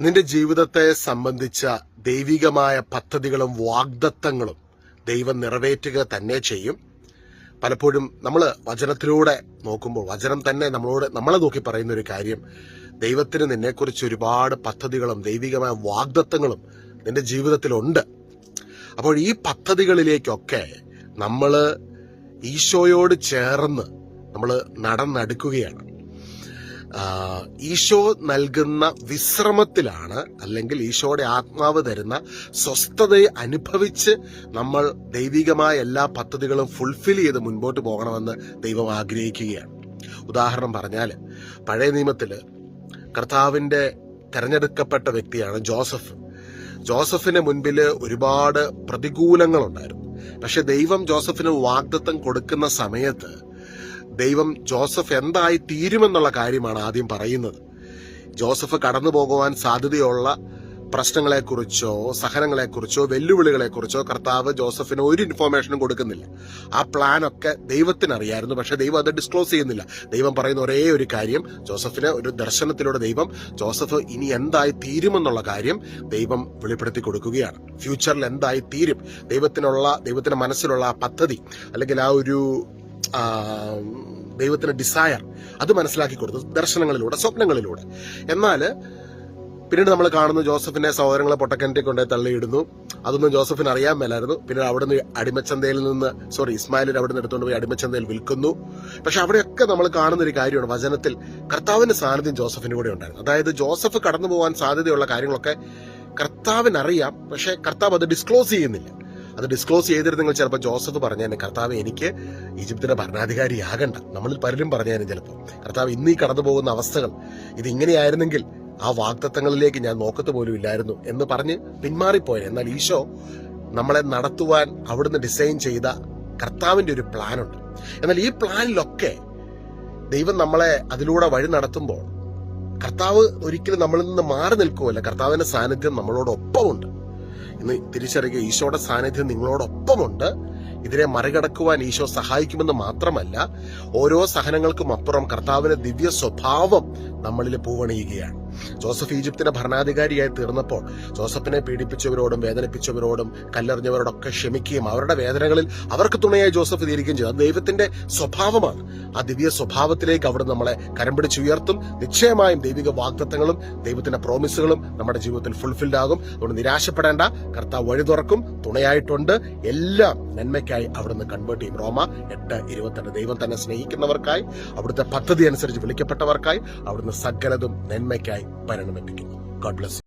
നിന്റെ ജീവിതത്തെ സംബന്ധിച്ച ദൈവികമായ പദ്ധതികളും വാഗ്ദത്തങ്ങളും ദൈവം നിറവേറ്റുക തന്നെ ചെയ്യും. പലപ്പോഴും നമ്മൾ വചനത്തിലൂടെ നോക്കുമ്പോൾ വചനം തന്നെ നമ്മളോട് നമ്മളെ നോക്കി പറയുന്ന ഒരു കാര്യം ദൈവത്തിന് നിന്നെക്കുറിച്ച് ഒരുപാട് പദ്ധതികളും ദൈവികമായ വാഗ്ദത്തങ്ങളും നിന്റെ ജീവിതത്തിലുണ്ട്. അപ്പോൾ ഈ പദ്ധതികളിലേക്കൊക്കെ നമ്മൾ ഈശോയോട് ചേർന്ന് നമ്മൾ നടന്നെടുക്കുകയാണ്. ഈശോ നൽകുന്ന വിശ്രമത്തിലാണ് അല്ലെങ്കിൽ ഈശോയുടെ ആത്മാവ് തരുന്ന സ്വസ്ഥതയെ അനുഭവിച്ച് നമ്മൾ ദൈവികമായ എല്ലാ പദ്ധതികളും ഫുൾഫിൽ ചെയ്ത് മുൻപോട്ട് പോകണമെന്ന് ദൈവം ആഗ്രഹിക്കുകയാണ്. ഉദാഹരണം പറഞ്ഞാൽ പഴയ നിയമത്തിൽ കർത്താവിന്റെ തെരഞ്ഞെടുക്കപ്പെട്ട വ്യക്തിയാണ് ജോസഫ്. ജോസഫിന് മുൻപിൽ ഒരുപാട് പ്രതികൂലങ്ങളുണ്ടായിരുന്നു. പക്ഷെ ദൈവം ജോസഫിന് വാഗ്ദത്തം കൊടുക്കുന്ന സമയത്ത് ദൈവം ജോസഫ് എന്തായി തീരുമെന്നുള്ള കാര്യമാണ് ആദ്യം പറയുന്നത്. ജോസഫ് കടന്നു പോകുവാൻ സാധ്യതയുള്ള പ്രശ്നങ്ങളെക്കുറിച്ചോ സഹനങ്ങളെക്കുറിച്ചോ വെല്ലുവിളികളെക്കുറിച്ചോ കർത്താവ് ജോസഫിന് ഒരു ഇൻഫോർമേഷനും കൊടുക്കുന്നില്ല. ആ പ്ലാനൊക്കെ ദൈവത്തിനറിയായിരുന്നു പക്ഷെ ദൈവം അത് ഡിസ്ക്ലോസ് ചെയ്യുന്നില്ല. ദൈവം പറയുന്ന ഒരേ ഒരു കാര്യം ജോസഫിന് ഒരു ദർശനത്തിലൂടെ ദൈവം ജോസഫ് ഇനി എന്തായി തീരുമെന്നുള്ള കാര്യം ദൈവം വെളിപ്പെടുത്തി കൊടുക്കുകയാണ്. ഫ്യൂച്ചറിൽ എന്തായി തീരും? ദൈവത്തിനുള്ള ദൈവത്തിന്റെ മനസ്സിലുള്ള ആ പദ്ധതി അല്ലെങ്കിൽ ആ ഒരു ആ, ദൈവത്തിന്റെ ഡിസയർ അത് മനസ്സിലാക്കി കൊടുത്തു ദർശനങ്ങളിലൂടെ സ്വപ്നങ്ങളിലൂടെ. എന്നാൽ പിന്നീട് നമ്മൾ കാണുന്നു ജോസഫിന്റെ സഹോദരങ്ങളെ പൊട്ടക്കിണറ്റിൽ കൊണ്ടുപോയി തള്ളിയിടുന്നു. അതൊന്നും ജോസഫിന് അറിയാൻ മേലായിരുന്നു. പിന്നീട് അവിടുന്ന് അടിമച്ചന്തയിൽ നിന്ന് സോറി ഇസ്മായിലിൽ അവിടുന്ന് എടുത്തുകൊണ്ട് പോയി അടിമച്ചന്തയിൽ വിൽക്കുന്നു. പക്ഷെ അവിടെയൊക്കെ നമ്മൾ കാണുന്ന ഒരു കാര്യമാണ്. വചനത്തിൽ കർത്താവിന്റെ സാന്നിധ്യം ജോസഫിന്റെ കൂടെ ഉണ്ടായിരുന്നു. അതായത് ജോസഫ് കടന്നു പോകാൻ സാധ്യതയുള്ള കാര്യങ്ങളൊക്കെ കർത്താവിനറിയാം. പക്ഷെ കർത്താവ് അത് ഡിസ്ക്ലോസ് ചെയ്യുന്നില്ല. അത് ഡിസ്ക്ലോസ് ചെയ്തിരുന്നെങ്കിൽ ചിലപ്പോൾ ജോസഫ് പറഞ്ഞേനെ കർത്താവ് എനിക്ക് ഈജിപ്തിന്റെ ഭരണാധികാരിയാകണ്ട. നമ്മളിൽ പലരും പറഞ്ഞേനെ ചിലപ്പോൾ കർത്താവ് ഇന്ന് ഈ കടന്നു പോകുന്ന അവസ്ഥകൾ ഇതിങ്ങനെയായിരുന്നെങ്കിൽ ആ വാഗ്ദത്തങ്ങളിലേക്ക് ഞാൻ നോക്കത്ത് പോലും ഇല്ലായിരുന്നു എന്ന് പറഞ്ഞ് പിന്മാറിപ്പോയ. എന്നാൽ ഈശോ നമ്മളെ നടത്തുവാൻ അവിടുന്ന് ഡിസൈൻ ചെയ്ത കർത്താവിന്റെ ഒരു പ്ലാനുണ്ട് എന്നാൽ ഈ പ്ലാനിലൊക്കെ ദൈവം നമ്മളെ അതിലൂടെ വഴി നടത്തുമ്പോൾ കർത്താവ് ഒരിക്കലും നമ്മളിൽ നിന്ന് മാറി നിൽക്കുമല്ല കർത്താവിന്റെ സാന്നിധ്യം നമ്മളോടൊപ്പമുണ്ട്. ഇന്ന് തിരിച്ചറിയുക. ഈശോയുടെ സാന്നിധ്യം നിങ്ങളോടൊപ്പമുണ്ട്. ഇതിനെ മറികടക്കുവാൻ ഈശോ സഹായിക്കുമെന്ന് മാത്രമല്ല ഓരോ സഹനങ്ങൾക്കും അപ്പുറം കർത്താവിന്റെ ദിവ്യ സ്വഭാവം നമ്മളിൽ പൂവണിയുകയാണ്. ജോസഫ് ഈജിപ്തിന്റെ ഭരണാധികാരിയായി തീർന്നപ്പോൾ ജോസഫിനെ പീഡിപ്പിച്ചവരോടും വേദനിപ്പിച്ചവരോടും കല്ലെറിഞ്ഞവരോടൊക്കെ ക്ഷമിക്കുകയും അവരുടെ വേദനകളിൽ അവർക്ക് തുണയായി ജോസഫ് തീരുകയും ചെയ്തു. ദൈവത്തിന്റെ സ്വഭാവമാണ്. ആ ദിവ്യ സ്വഭാവത്തിലേക്ക് അവിടെ നമ്മളെ കരം പിടിച്ചുയർത്തും നിശ്ചയമായും ദൈവിക വാഗ്ദത്തങ്ങളും ദൈവത്തിന്റെ പ്രോമിസുകളും നമ്മുടെ ജീവിതത്തിൽ ഫുൾഫിൽഡ് ആകും. അതുകൊണ്ട് നിരാശപ്പെടേണ്ട. കർത്താവ് വഴി തുറക്കും തുണയായിട്ടുണ്ട്. എല്ലാം നന്മയ്ക്കായി അവിടുന്ന് കൺവേർട്ട് ചെയ്യും. റോമ എട്ട് ഇരുപത്തെട്ട്. ദൈവം തന്നെ സ്നേഹിക്കുന്നവർക്കായി അവിടുത്തെ പദ്ധതി അനുസരിച്ച് വിളിക്കപ്പെട്ടവർക്കായി അവിടുന്ന് സകലതും നന്മയ്ക്കായി പരിണമിപ്പിക്കുന്നു ഗോഡ് ബ്ലസ്